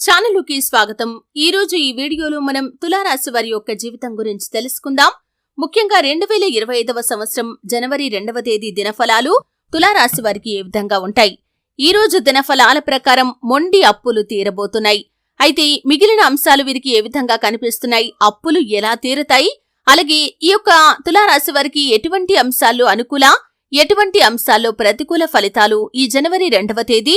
ఛానలుకి స్వాగతం. ఈ రోజు ఈ వీడియోలో మనం తులారాశి వారి యొక్క జీవితం గురించి తెలుసుకుందాం. ముఖ్యంగా రెండు వేల ఇరవై ఐదవ సంవత్సరం జనవరి రెండవ తేదీ దినఫలాలు తులారాశి వారికి ఏ విధంగా ఉంటాయి? ఈ రోజు దినఫలాల ప్రకారం మొండి అప్పులు తీరబోతున్నాయి. అయితే మిగిలిన అంశాలు వీరికి ఏ విధంగా కనిపిస్తున్నాయి? అప్పులు ఎలా తీరుతాయి? అలాగే ఈ యొక్క తులారాశి వారికి ఎటువంటి అంశాల్లో అనుకూల? ఎటువంటి అంశాల్లో ప్రతికూల ఫలితాలు ఈ జనవరి రెండవ తేదీ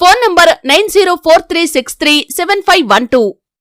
Phone number nine zero four three six three seven five one two.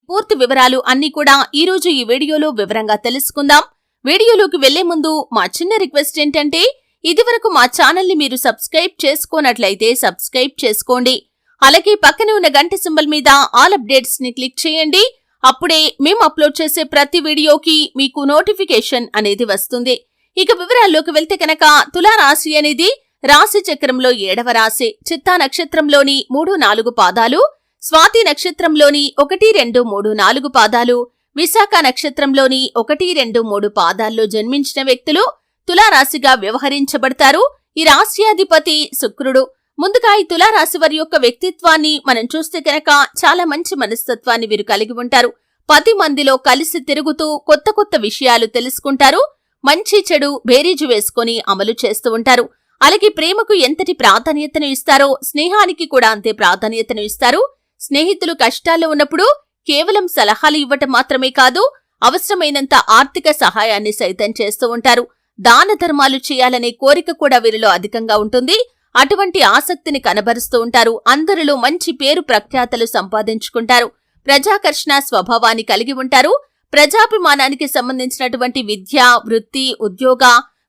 పూర్తి వివరాలు అన్ని కూడా ఈ రోజు ఈ వీడియోలో వివరంగా తెలుసుకుందాం. వీడియోలోకి వెళ్ళే ముందు మా చిన్న రిక్వెస్ట్ ఏంటంటే ఇదివరకు మా ఛానల్ని మీరు సబ్స్క్రైబ్ చేసుకోనట్లయితే సబ్స్క్రైబ్ చేసుకోండి. అలాగే పక్కనే ఉన్న గంట సింబల్ మీద ఆల్ అప్డేట్స్ని క్లిక్ చేయండి. అప్పుడే మేము అప్లోడ్ చేసే ప్రతి వీడియోకి మీకు నోటిఫికేషన్ అనేది వస్తుంది. ఇక వివరాల్లోకి వెళ్తే కనుక తులారాశి అనేది రాశి చక్రంలో ఏడవ రాశి చిత్తా నక్షత్రంలోని మూడు నాలుగు పాదాలు స్వాతి నక్షత్రంలోని ఒకటి రెండు మూడు నాలుగు పాదాలు విశాఖ నక్షత్రంలోని ఒకటి రెండు మూడు పాదాల్లో జన్మించిన వ్యక్తులు తులారాశిగా వ్యవహరించబడతారు. ఈ రాశ్యాధిపతి శుక్రుడు. ముందుగా ఈ తులారాశి వారి యొక్క వ్యక్తిత్వాన్ని మనం చూస్తే కనుక చాలా మంచి మనస్తత్వాన్ని వీరు కలిగి ఉంటారు. పది మందిలో కలిసి తిరుగుతూ కొత్త కొత్త విషయాలు తెలుసుకుంటారు. మంచి చెడు బేరీజు వేసుకొని అమలు చేస్తూ ఉంటారు. అలాగే ప్రేమకు ఎంతటి ప్రాధాన్యతను ఇస్తారో స్నేహానికి కూడా అంతే ప్రాధాన్యతను ఇస్తారు. స్నేహితులు కష్టాల్లో ఉన్నప్పుడు కేవలం సలహాలు ఇవ్వటం మాత్రమే కాదు అవసరమైనంత ఆర్థిక సహాయాన్ని సైతం చేస్తూ ఉంటారు. దాన ధర్మాలు చేయాలనే కోరిక కూడా వీరిలో అధికంగా ఉంటుంది. అటువంటి ఆసక్తిని కనబరుస్తూ ఉంటారు. అందరిలో మంచి పేరు ప్రఖ్యాతలు సంపాదించుకుంటారు. ప్రజాకర్షణ స్వభావాన్ని కలిగి ఉంటారు. ప్రజాభిమానానికి సంబంధించినటువంటి విద్య వృత్తి ఉద్యోగ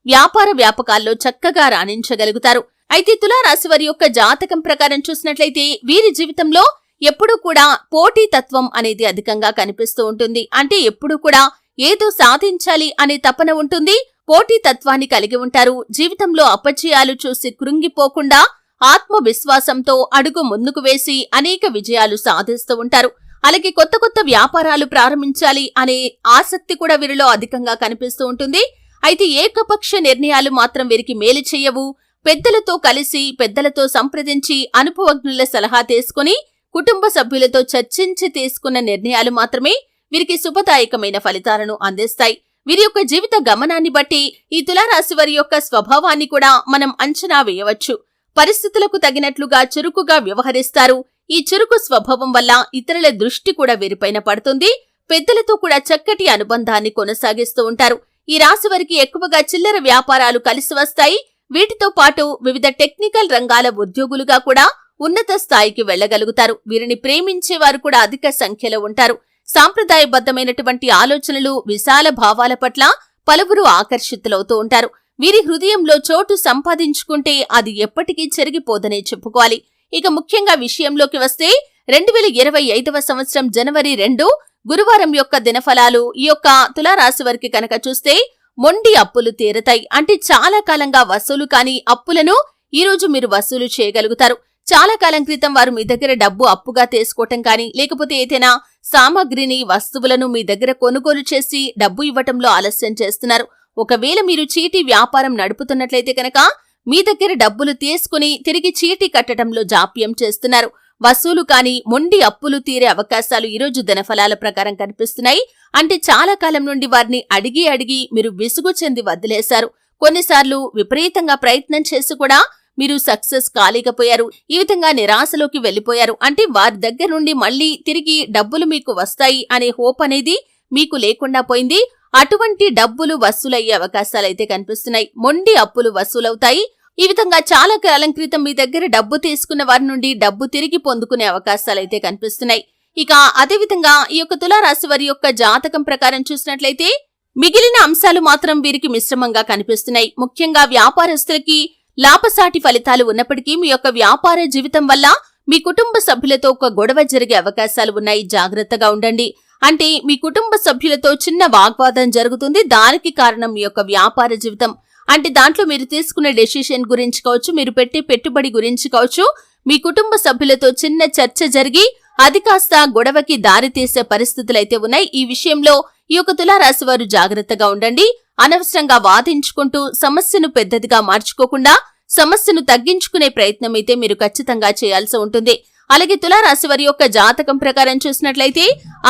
వ్యాపార వ్యాపకాల్లో చక్కగా రాణించగలుగుతారు. అయితే తులారాశి వారి యొక్క జాతకం ప్రకారం చూసినట్లయితే వీరి జీవితంలో ఎప్పుడూ కూడా పోటీతత్వం అనేది అధికంగా కనిపిస్తూ ఉంటుంది. అంటే ఎప్పుడూ కూడా ఏదో సాధించాలి అనే తపన ఉంటుంది. పోటీతత్వాన్ని కలిగి ఉంటారు. జీవితంలో అపజయాలు చూసి కృంగిపోకుండా ఆత్మవిశ్వాసంతో అడుగు ముందుకు వేసి అనేక విజయాలు సాధిస్తూ ఉంటారు. అలాగే కొత్త కొత్త వ్యాపారాలు ప్రారంభించాలి అనే ఆసక్తి కూడా వీరిలో అధికంగా కనిపిస్తూ ఉంటుంది. అయితే ఏకపక్ష నిర్ణయాలు మాత్రం వీరికి మేలు చేయవు. పెద్దలతో కలిసి పెద్దలతో సంప్రదించి అనుభవజ్ఞుల సలహా తీసుకుని కుటుంబ సభ్యులతో చర్చించి తీసుకున్న నిర్ణయాలు మాత్రమే వీరికి శుభదాయకమైన ఫలితాలను అందిస్తాయి. వీరి యొక్క జీవిత గమనాన్ని బట్టి ఈ తులారాశి వారి యొక్క స్వభావాన్ని కూడా మనం అంచనా వేయవచ్చు. పరిస్థితులకు తగినట్లుగా చురుకుగా వ్యవహరిస్తారు. ఈ చురుకు స్వభావం వల్ల ఇతరుల దృష్టి కూడా వీరిపైన పడుతుంది. పెద్దలతో కూడా చక్కటి అనుబంధాన్ని కొనసాగిస్తూ ఉంటారు. ఈ రాశి వారికి ఎక్కువగా చిల్లర వ్యాపారాలు కలిసి వస్తాయి. వీటితో పాటు వివిధ టెక్నికల్ రంగాల ఉద్యోగులుగా కూడా ఉన్నత స్థాయికి వెళ్ళగలుగుతారు వీరిని ప్రేమించే వారు కూడా అధిక సంఖ్యలో ఉంటారు. సాంప్రదాయబద్ధమైనటువంటి ఆలోచనలు విశాల భావాల పట్ల పలువురు ఆకర్షితులవుతూ ఉంటారు. వీరి హృదయంలో చోటు సంపాదించుకుంటే అది ఎప్పటికీ చెరిగిపోదనే చెప్పుకోవాలి. ఇక ముఖ్యంగా విషయంలోకి వస్తే రెండు వేల ఇరవై ఐదవ సంవత్సరం జనవరి రెండు గురువారం యొక్క దినఫలాలు ఈ యొక్క తులారాశి వారికి కనుక చూస్తే మొండి అప్పులు తీరతాయి. అంటే చాలా కాలంగా వసూలు కాని అప్పులను ఈ రోజు మీరు వసూలు చేయగలుగుతారు. చాలా కాలం క్రితం వారు మీ దగ్గర డబ్బు అప్పుగా తీసుకోవటం కానీ లేకపోతే ఏదైనా సామాగ్రిని వస్తువులను మీ దగ్గర కొనుగోలు చేసి డబ్బు ఇవ్వటంలో ఆలస్యం చేస్తున్నారు. ఒకవేళ మీరు చీటీ వ్యాపారం నడుపుతున్నట్లయితే కనుక మీ దగ్గర డబ్బులు తీసుకుని తిరిగి చీటీ కట్టడంలో జాప్యం చేస్తున్నారు. వసూలు కాని మొండి అప్పులు తీరే అవకాశాలు ఈరోజు ధనఫలాల ప్రకారం కనిపిస్తున్నాయి. అంటే చాలా కాలం నుండి వారిని అడిగి అడిగి మీరు విసుగు చెంది వదిలేశారు. కొన్నిసార్లు విపరీతంగా ప్రయత్నం చేసి కూడా మీరు సక్సెస్ కాలేకపోయారు. ఈ విధంగా నిరాశలోకి వెళ్ళిపోయారు అంటే వారి దగ్గర నుండి మళ్ళీ తిరిగి డబ్బులు మీకు వస్తాయి అనే హోప్ అనేది మీకు లేకుండా పోయింది. అటువంటి డబ్బులు వసూలయ్యే అవకాశాలైతే కనిపిస్తున్నాయి. మొండి అప్పులు వసూలవుతాయి. ఈ విధంగా చాలా కాలం క్రితం మీ దగ్గర డబ్బు తీసుకున్న వారి నుండి డబ్బు తిరిగి పొందుకునే అవకాశాలైతే కనిపిస్తున్నాయి. ఇక అదేవిధంగా ఈ యొక్క తులారాశి వారి యొక్క జాతకం ప్రకారం చూసినట్లయితే మిగిలిన అంశాలు మాత్రం వీరికి మిశ్రమంగా కనిపిస్తున్నాయి. ముఖ్యంగా వ్యాపారస్తులకి లాభసాటి ఫలితాలు ఉన్నప్పటికీ మీ యొక్క వ్యాపార జీవితం వల్ల మీ కుటుంబ సభ్యులతో ఒక గొడవ జరిగే అవకాశాలు ఉన్నాయి. జాగ్రత్తగా ఉండండి. అంటే మీ కుటుంబ సభ్యులతో చిన్న వాగ్వాదం జరుగుతుంది. దానికి కారణం మీ యొక్క వ్యాపార జీవితం. అంటే దాంట్లో మీరు తీసుకునే డెసిషన్ గురించి కావచ్చు మీరు పెట్టే పెట్టుబడి గురించి కావచ్చు మీ కుటుంబ సభ్యులతో చిన్న చర్చ జరిగి అది కాస్త గొడవకి దారితీసే పరిస్థితులైతే ఉన్నాయి. ఈ విషయంలో ఈ యొక్క తులారాశి వారు జాగ్రత్తగా ఉండండి. అనవసరంగా వాదించుకుంటూ సమస్యను పెద్దదిగా మార్చుకోకుండా సమస్యను తగ్గించుకునే ప్రయత్నం అయితే మీరు ఖచ్చితంగా చేయాల్సి ఉంటుంది. అలాగే తులారాశి వారి యొక్క జాతకం ప్రకారం చూసినట్లయితే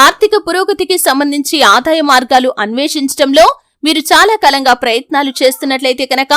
ఆర్థిక పురోగతికి సంబంధించి ఆదాయ మార్గాలు అన్వేషించడంలో మీరు చాలా కాలంగా ప్రయత్నాలు చేస్తున్నట్లయితే కనుక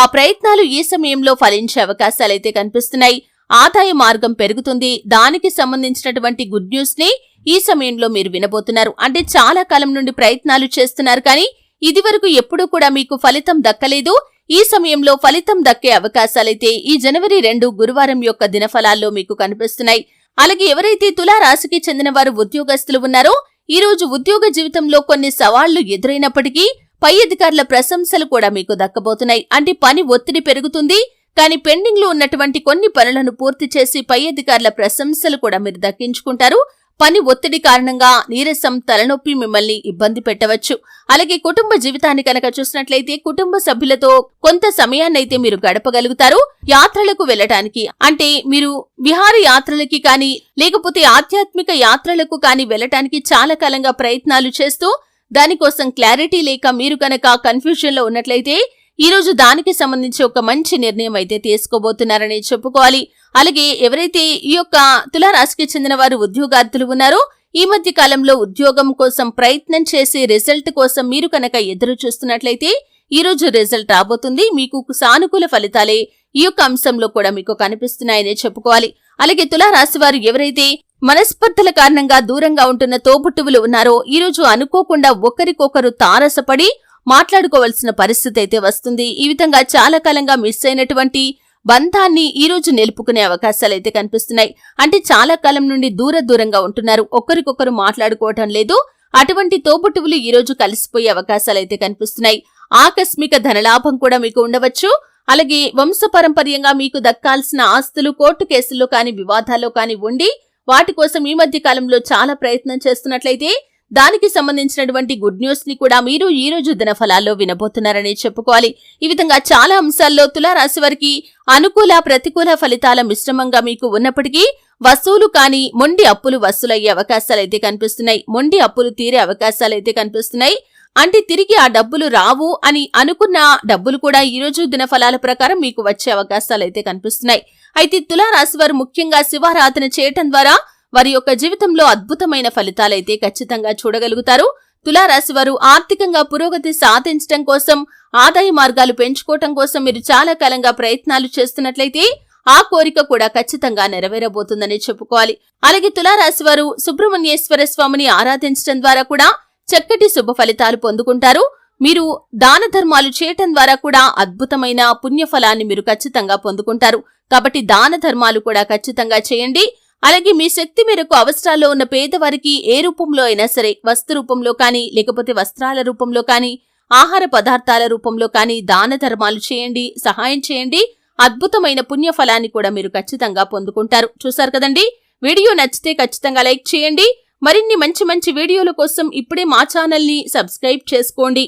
ఆ ప్రయత్నాలు ఈ సమయంలో ఫలించే అవకాశాలైతే కనిపిస్తున్నాయి. ఆదాయ మార్గం పెరుగుతుంది. దానికి సంబంధించినటువంటి గుడ్ న్యూస్ని ఈ సమయంలో మీరు వినబోతున్నారు. అంటే చాలా కాలం నుండి ప్రయత్నాలు చేస్తున్నారు కానీ ఇదివరకు ఎప్పుడూ కూడా మీకు ఫలితం దక్కలేదు. ఈ సమయంలో ఫలితం దక్కే అవకాశాలైతే ఈ జనవరి రెండు గురువారం యొక్క దినఫలాల్లో మీకు కనిపిస్తున్నాయి. అలాగే ఎవరైతే తులారాశికి చెందిన వారు ఉద్యోగస్తులు ఉన్నారో ఈ రోజు ఉద్యోగ జీవితంలో కొన్ని సవాళ్ళు ఎదురైనప్పటికీ పై అధికారుల ప్రశంసలు కూడా మీకు దక్కబోతున్నాయి. అంటే పని ఒత్తిడి పెరుగుతుంది కానీ పెండింగ్లో ఉన్నటువంటి కొన్ని పనులను పూర్తి చేసి పై అధికారుల ప్రశంసలు కూడా మీరు దక్కించుకుంటారు. పని ఒత్తిడి కారణంగా నీరసం తలనొప్పి మిమ్మల్ని ఇబ్బంది పెట్టవచ్చు. అలాగే కుటుంబ జీవితాన్ని కనుక చూసినట్లయితే కుటుంబ సభ్యులతో కొంత సమయాన్నైతే మీరు గడపగలుగుతారు. యాత్రలకు వెళ్ళటానికి అంటే మీరు విహార యాత్రలకి కానీ లేకపోతే ఆధ్యాత్మిక యాత్రలకు కానీ వెళ్ళటానికి చాలా కాలంగా ప్రయత్నాలు చేస్తూ దానికోసం క్లారిటీ లేక మీరు కనుక కన్ఫ్యూజన్లో ఉన్నట్లయితే ఈ రోజు దానికి సంబంధించి ఒక మంచి నిర్ణయం అయితే తీసుకోబోతున్నారని చెప్పుకోవాలి. అలాగే ఎవరైతే ఈ యొక్క తులారాశికి చెందిన వారు ఉద్యోగార్థులు ఉన్నారో ఈ మధ్య కాలంలో ఉద్యోగం కోసం ప్రయత్నం చేసి రిజల్ట్ కోసం మీరు కనుక ఎదురు చూస్తున్నట్లయితే ఈ రోజు రిజల్ట్ రాబోతుంది. మీకు సానుకూల ఫలితాలే ఈ యొక్క అంశంలో కూడా మీకు కనిపిస్తున్నాయనే చెప్పుకోవాలి. అలాగే తులారాశి వారు ఎవరైతే మనస్పర్ధల కారణంగా దూరంగా ఉంటున్న తోబుట్టువులు ఉన్నారో ఈ రోజు అనుకోకుండా ఒకరికొకరు తారసపడి మాట్లాడుకోవాల్సిన పరిస్థితి అయితే వస్తుంది. ఈ విధంగా చాలా కాలంగా మిస్ అయినటువంటి బంధాన్ని ఈరోజు నిలుపుకునే నిలుపుకునే అవకాశాలైతే కనిపిస్తున్నాయి. అంటే చాలా కాలం నుండి దూర దూరంగా ఉంటున్నారు. ఒకరికొకరు మాట్లాడుకోవటం లేదు. అటువంటి తోబుట్టువులు ఈరోజు కలిసిపోయే కలిసిపోయే అవకాశాలైతే కనిపిస్తున్నాయి. ఆకస్మిక ధనలాభం కూడా మీకు ఉండవచ్చు. అలాగే వంశపరంపర్యంగా మీకు దక్కాల్సిన ఆస్తులు కోర్టు కేసుల్లో కానీ వివాదాల్లో కానీ ఉండి వాటి కోసం ఈ మధ్య కాలంలో చాలా ప్రయత్నం చేస్తున్నట్లయితే దానికి సంబంధించినటువంటి గుడ్ న్యూస్ని కూడా మీరు ఈ రోజు దినఫలాల్లో వినబోతున్నారని చెప్పుకోవాలి. ఈ విధంగా చాలా అంశాల్లో తులారాశి వారికి అనుకూల ప్రతికూల ఫలితాల మిశ్రమంగా మీకు ఉన్నప్పటికీ వసూలు కాని మొండి అప్పులు వసూలయ్యే అవకాశాలైతే కనిపిస్తున్నాయి. మొండి అప్పులు తీరే అవకాశాలైతే కనిపిస్తున్నాయి. అంటే తిరిగి ఆ డబ్బులు రావు అని అనుకున్న డబ్బులు కూడా ఈ రోజు దినఫలాల ప్రకారం మీకు వచ్చే అవకాశాలైతే కనిపిస్తున్నాయి. అయితే తులారాశి వారు ముఖ్యంగా శివారాధన చేయటం ద్వారా వారి యొక్క జీవితంలో అద్భుతమైన ఫలితాలైతే ఖచ్చితంగా చూడగలుగుతారు. తులారాశి వారు ఆర్థికంగా పురోగతి సాధించడం కోసం ఆదాయ మార్గాలు పెంచుకోవటం కోసం మీరు చాలా కాలంగా ప్రయత్నాలు చేస్తున్నట్లయితే ఆ కోరిక కూడా ఖచ్చితంగా నెరవేరబోతుందని చెప్పుకోవాలి. అలాగే తులారాశి వారు సుబ్రహ్మణ్యేశ్వర స్వామిని ఆరాధించడం ద్వారా కూడా చక్కటి శుభ ఫలితాలు పొందుకుంటారు. మీరు దాన ధర్మాలు చేయటం ద్వారా కూడా అద్భుతమైన పుణ్యఫలాన్ని మీరు ఖచ్చితంగా పొందుకుంటారు. కాబట్టి దాన ధర్మాలు కూడా ఖచ్చితంగా చేయండి. అలాగే మీ శక్తి మేరకు అవసరాల్లో ఉన్న పేదవారికి ఏ రూపంలో అయినా సరే వస్తు రూపంలో కానీ లేకపోతే వస్త్రాల రూపంలో కానీ ఆహార పదార్థాల రూపంలో కానీ దాన ధర్మాలు చేయండి సహాయం చేయండి. అద్భుతమైన పుణ్యఫలాన్ని కూడా మీరు ఖచ్చితంగా పొందుకుంటారు. చూసారు కదండి? వీడియో నచ్చితే ఖచ్చితంగా లైక్ చేయండి. మరిన్ని మంచి మంచి వీడియోల కోసం ఇప్పుడే మా ఛానల్ని సబ్స్క్రైబ్ చేసుకోండి.